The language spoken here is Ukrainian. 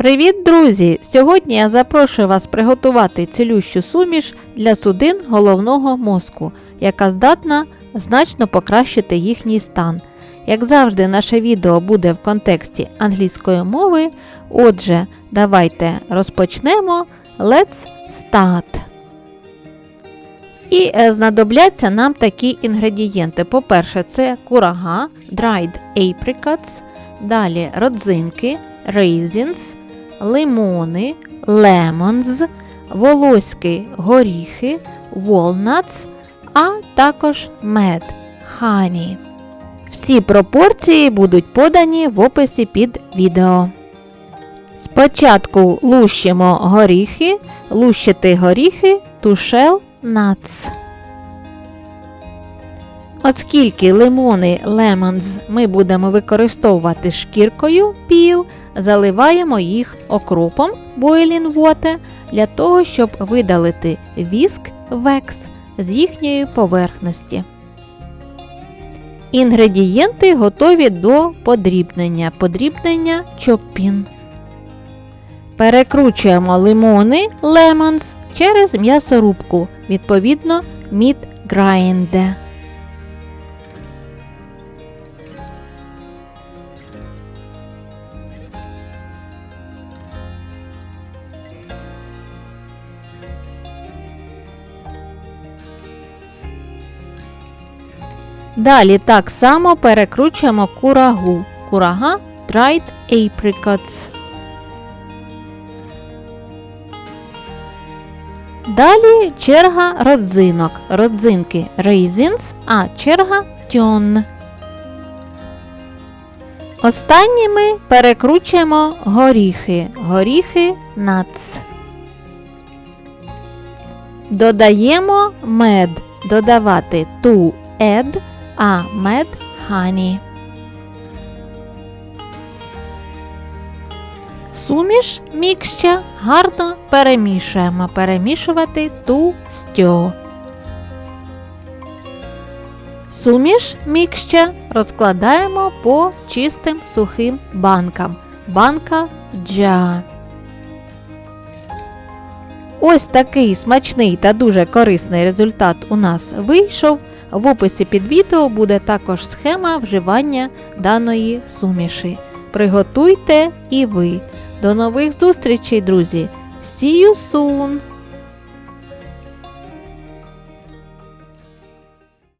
Привіт, друзі! Сьогодні я запрошую вас приготувати цілющу суміш для судин головного мозку, яка здатна значно покращити їхній стан. Як завжди, наше відео буде в контексті англійської мови. Отже, давайте розпочнемо. Let's start! І е, знадобляться нам такі інгредієнти. По-перше, це курага, dried apricots, далі родзинки, raisins, лимони, lemons, волоські горіхи, walnuts, а також мед, honey. Всі пропорції будуть подані в описі під відео. Спочатку лущимо горіхи, лущити горіхи, тушел nuts. Оскільки лимони lemons ми будемо використовувати шкіркою піл, заливаємо їх окропом water для того, щоб видалити віск векс з їхньої поверхності. Інгредієнти готові до подрібнення. Подрібнення чоппін. Перекручуємо лимони lemons через м'ясорубку, відповідно meat grinder. Далі так само перекручуємо курагу. Курага dried apricots. Далі черга родзинок. Родзинки raisins, а черга тьон. Останніми перекручуємо горіхи. Горіхи nuts. Додаємо мед. Додавати to add, а мед honey. Суміш мікща гарно перемішуємо. Перемішувати ту стьо. Суміш мікща розкладаємо по чистим сухим банкам. Банка джа. Ось такий смачний та дуже корисний результат у нас вийшов. В описі під відео буде також схема вживання даної суміші. Приготуйте і ви. До нових зустрічей, друзі! See you soon!